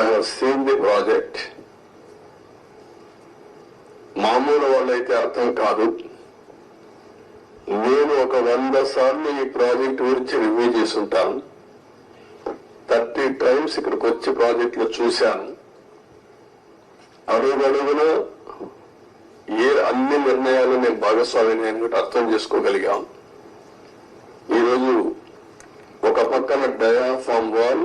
I have seen the project మామూలు వాళ్ళైతే అర్థం కాదు. నేను ఒక వంద సార్లు ఈ ప్రాజెక్ట్ గురించి రివ్యూ చేసుంటాను థర్టీ టైమ్స్ ఇక్కడికి వచ్చి ప్రాజెక్టులో చూశాను. అడుగడుగున ఏ అన్ని నిర్ణయాలు నేను భాగస్వామిని అని కూడా అర్థం చేసుకోగలిగాం ఈరోజు ఒక పక్కన డయాఫామ్ వాల్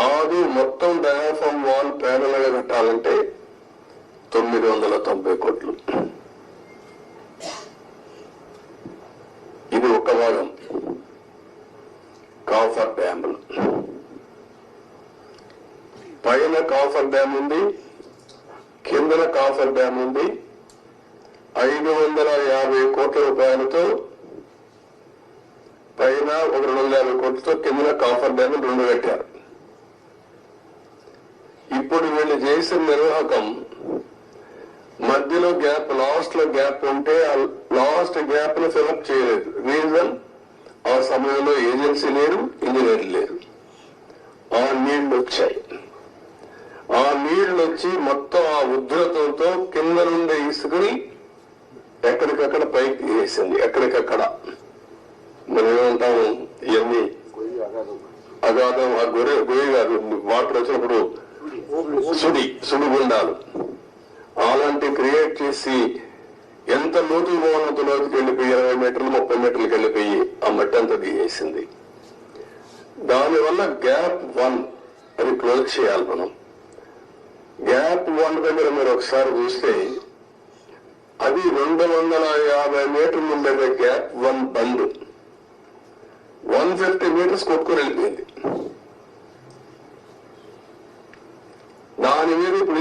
కాదు మొత్తం డయాఫామ్ వాల్ ప్యానల్ కట్టాలంటే తొమ్మిది వందల తొంభై కోట్లు. ఇది ఒక భాగం. కాఫర్ డ్యాములు పైన కాఫర్ డ్యామ్ ఉంది. కిందన కాఫర్ డ్యామ్ ఉంది. ఐదు వందల యాభై కోట్ల రూపాయలతో పైన ఒక రెండు వందల యాభై కోట్లతో కిందన కాఫర్ డ్యామ్ రెండు కట్టారు. ఇప్పుడు వీళ్ళు చేసిన నిర్వాహకం మధ్యలో గ్యాప్ లాస్ట్లో గ్యాప్ ఉంటే ఆ లాస్ట్ గ్యాప్ను ఫిలప్ చేయలేదు. రీజన్? ఆ సమయంలో ఏజెన్సీ లేరు ఇంజనీర్ లేరు. ఆ నీళ్ళు వచ్చాయి. ఆ నీళ్ళు వచ్చి మొత్తం ఆ ఉధృతంతో కింద నుండి ఇసుకుని ఎక్కడికక్కడ పైకి వేసింది ఎక్కడికక్కడ? మనం ఏమంటాము? ఇవన్నీ అగాధం. ఆ గొర్రె గొయ్యి కాదు. వాటర్ వచ్చినప్పుడు సుడి గుండాలు అలాంటి క్రియేట్ చేసి ఎంత లోతు పోవాలంత వెళ్ళిపోయి ఇరవై మీటర్లు ముప్పై మీటర్లకు వెళ్ళిపోయి ఆ మట్టి అంతా దిగేసింది. దానివల్ల గ్యాప్ వన్ అది క్లోజ్ చేయాలి మనం. గ్యాప్ వన్ దగ్గర మీరు ఒకసారి చూస్తే అది రెండు వందల యాభై మీటర్లు ఉండే గ్యాప్ వన్ బంద్. వన్ ఫిఫ్టీ మీటర్స్ కొట్టుకొని వెళ్ళిపోయింది.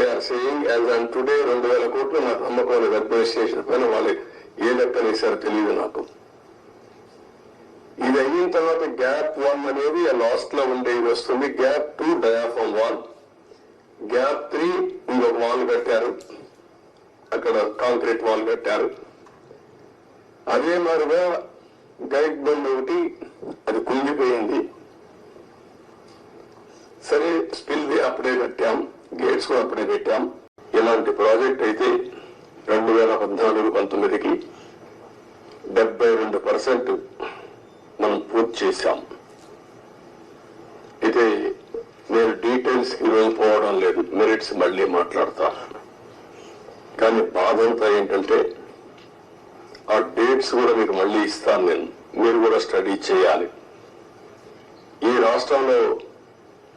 are saying as on today రెండు వేల కోట్లు నాకు అమ్మకాలు లేదు అడ్మినిస్ట్రేషన్ పైన వాళ్ళు ఏ లెక్కలు వేశారో తెలియదు నాకు. ఇది అయిన తర్వాత గ్యాప్ వన్ అనేది లాస్ట్లో ఉండేది వస్తుంది. Gap two diaphragm wall gap three ఇంకొక వాల్ కట్టారు. అక్కడ కాంక్రీట్ వాల్ కట్టారు. అదే మాదిరిగా గైడ్ బండ్ ఒకటి అది కుంగిపోయింది. సరే స్పిల్ అప్పుడే కట్టాం. గేట్స్ కూడా అప్పుడే పెట్టాం. ఇలాంటి ప్రాజెక్ట్ అయితే రెండు వేల పద్నాలుగు పంతొమ్మిదికి డెబ్బై రెండు పర్సెంట్ మనం పూర్తి చేశాం. అయితే నేను డీటెయిల్స్ ఈరోజు పోవడం లేదు. మెరిట్స్ మళ్ళీ మాట్లాడతాను కానీ బాధ అంతా ఏంటంటే ఆ డేట్స్ కూడా మీకు మళ్ళీ ఇస్తాను నేను. మీరు కూడా స్టడీ చేయాలి. ఈ రాష్ట్రంలో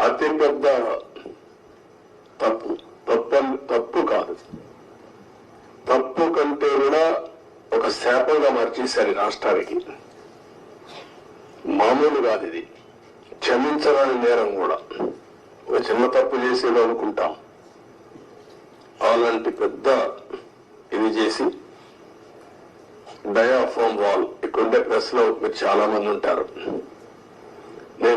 అతి పెద్ద తప్పు తప్పు తప్పు కాదు. తప్పు కంటే కూడా ఒక శాపంగా మార్చేశారు రాష్ట్రానికి. మామూలు కాదు ఇది. క్షమించరాని నేరం కూడా. ఒక చిన్న తప్పు చేసేది అనుకుంటాం. అలాంటి పెద్ద ఇది చేసి డయాఫామ్ వాల్ ఇక్కడుండే ప్రెస్లో మీరు చాలా మంది ఉంటారు.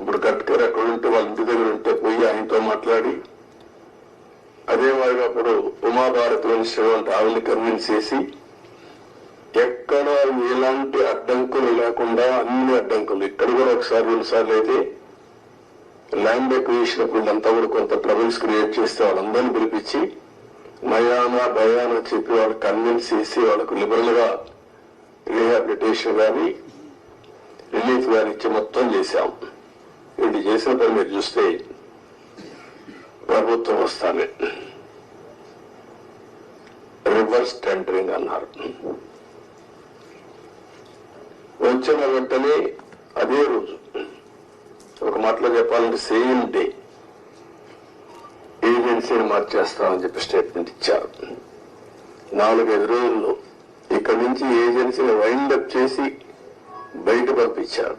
ఇప్పుడు గట్కర్ అక్కడ ఉంటే వాళ్ళ ఇంటి దగ్గర ఉంటే పోయి ఆయనతో మాట్లాడి అదే మాదిరిగా అప్పుడు ఉమాభారతి మినిస్టర్ ఆవిడని కన్విన్స్ చేసి ఎక్కడ ఎలాంటి అడ్డంకులు లేకుండా అన్ని అడ్డంకులు ఇక్కడ కూడా ఒకసారి రెండుసార్లు అయితే ల్యాండ్ ఎక్విజిషన్ అప్పుడు అంతా కూడా కొంత ట్రబుల్స్ క్రియేట్ చేస్తే వాళ్ళందరినీ పిలిపించి నయానా భయానా చెప్పి వాళ్ళు కన్విన్స్ చేసి వాళ్ళకు లిబరల్గా రీహాబిలిటేషన్ కానీ రిలీఫ్ కానీ ఇచ్చి మొత్తం చేశాం. వీళ్ళు చేసిన పని మీరు చూస్తే ప్రభుత్వం వస్తానే రివర్స్ టెండరింగ్ అన్నారు. వచ్చిన వెంటనే అదే రోజు ఒక మాటలో చెప్పాలంటే సేమ్ డే ఏజెన్సీని మార్చేస్తామని చెప్పి స్టేట్మెంట్ ఇచ్చారు. నాలుగైదు రోజుల్లో ఇక్కడి నుంచి ఏజెన్సీని వైండప్ చేసి బయట పంపించారు.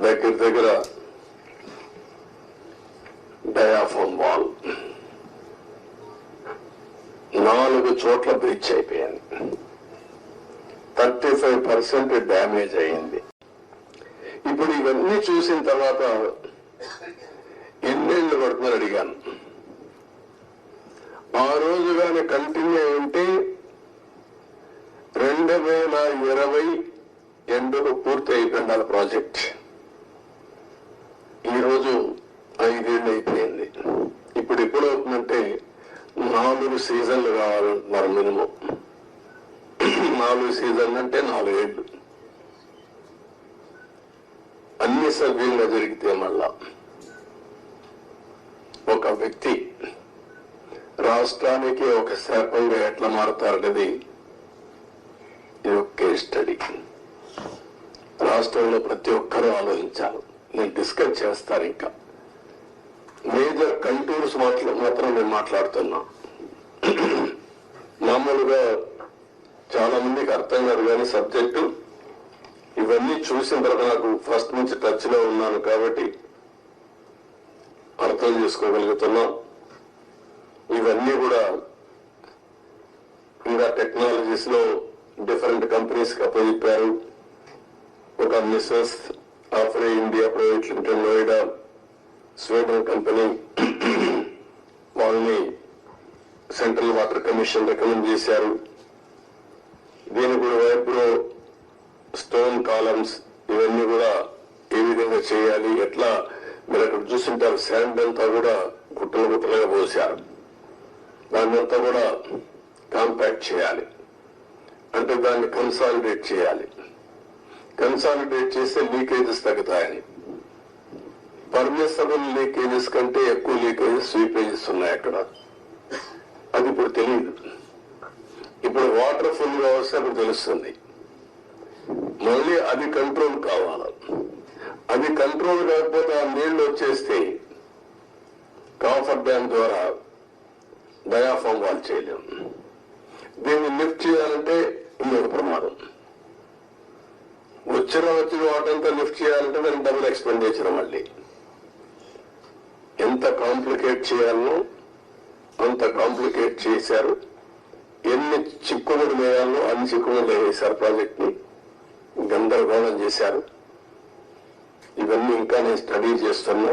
దగ్గర దగ్గర డయాఫోన్ వాల్. నాలుగు చోట్ల బ్రిడ్జ్ అయిపోయింది. థర్టీ ఫైవ్ పర్సెంట్ డ్యామేజ్ అయింది. ఇప్పుడు ఇవన్నీ చూసిన తర్వాత ఎన్నేళ్ళు పడుతుందని అడిగాను. ఆ రోజు కానీ కంటిన్యూ అయి ఉంటే రెండు వేల ఇరవై ఎండుకు పూర్తి అయిపోయిండాలి ప్రాజెక్ట్. ఈరోజు ఐదేళ్ళు అయిపోయింది ఇప్పుడు ఎప్పుడు అవుతుందంటే నాలుగు సీజన్లు కావాలంటున్నారు మినిమం. నాలుగు సీజన్లు అంటే నాలుగేళ్ళు. అన్ని సభ్యులుగా జరిగితే మళ్ళా. ఒక వ్యక్తి రాష్ట్రానికి ఒక శాపంగా ఎట్లా మారుతారనేది ఇది ఒక స్టడీ. రాష్ట్రంలో ప్రతి ఒక్కరూ ఆలోచించాలి. నేను డిస్కస్ చేస్తాను ఇంకా. మేజర్ కంటూర్స్ మాట్లా మాత్రం నేను మాట్లాడుతున్నా. మామూలుగా చాలా మందికి అర్థం కాదు కానీ సబ్జెక్టు ఇవన్నీ చూసిన తర్వాత నాకు ఫస్ట్ నుంచి టచ్లో ఉన్నాను కాబట్టి అర్థం చేసుకోగలుగుతున్నా. ఇవన్నీ కూడా ఇంకా టెక్నాలజీస్లో డిఫరెంట్ కంపెనీస్కి అప్పచెప్పారు. ఒక messrs Afry India private limited Noida Sweden company వాళ్ళని సెంట్రల్ వాటర్ కమిషన్ రికమెండ్ చేశారు. దీని కూడా వైబ్రో స్టోన్ కాలమ్స్ ఇవన్నీ కూడా ఏ విధంగా చేయాలి ఎట్లా మీరు అక్కడ చూస్తుంటారు శాండ్ అంతా కూడా గుట్టలు గుట్టలుగా పోసారు దాన్ని అంతా కూడా కాంపాక్ట్ చేయాలి. అంటే దాన్ని కన్సాలిడేట్ చేయాలి. కన్సాలిడేట్ చేస్తే లీకేజెస్ తగ్గుతాయని. పర్మిసబుల్ లీకేజెస్ కంటే ఎక్కువ లీకేజెస్ స్వీపేజెస్ ఉన్నాయి అక్కడ. అది ఇప్పుడు తెలియదు ఇప్పుడు వాటర్ ఫుల్గా అప్పుడు తెలుస్తుంది. మళ్ళీ అది కంట్రోల్ కావాలి. అది కంట్రోల్ కాకపోతే ఆ నీళ్ళు వచ్చేస్తే కాఫర్ డ్యామ్ ద్వారా డయాఫామ్ వాళ్ళు చేయలేం దీన్ని లిఫ్ట్ చేయాలంటే ఇంకొక ప్రమాదం. వచ్చిన వచ్చిన వాటంతా లిఫ్ట్ చేయాలంటే దానికి డబుల్ ఎక్స్పెండిచర్ మళ్ళీ. ఎంత కాంప్లికేట్ చేయాలనో అంత కాంప్లికేట్ చేశారు. ఎన్ని చిక్కుముడు వేయాలో అన్ని చిక్కుముడు వేశారు ప్రాజెక్ట్ని గందరగోళం చేశారు. ఇవన్నీ ఇంకా నేను స్టడీ చేస్తున్నా.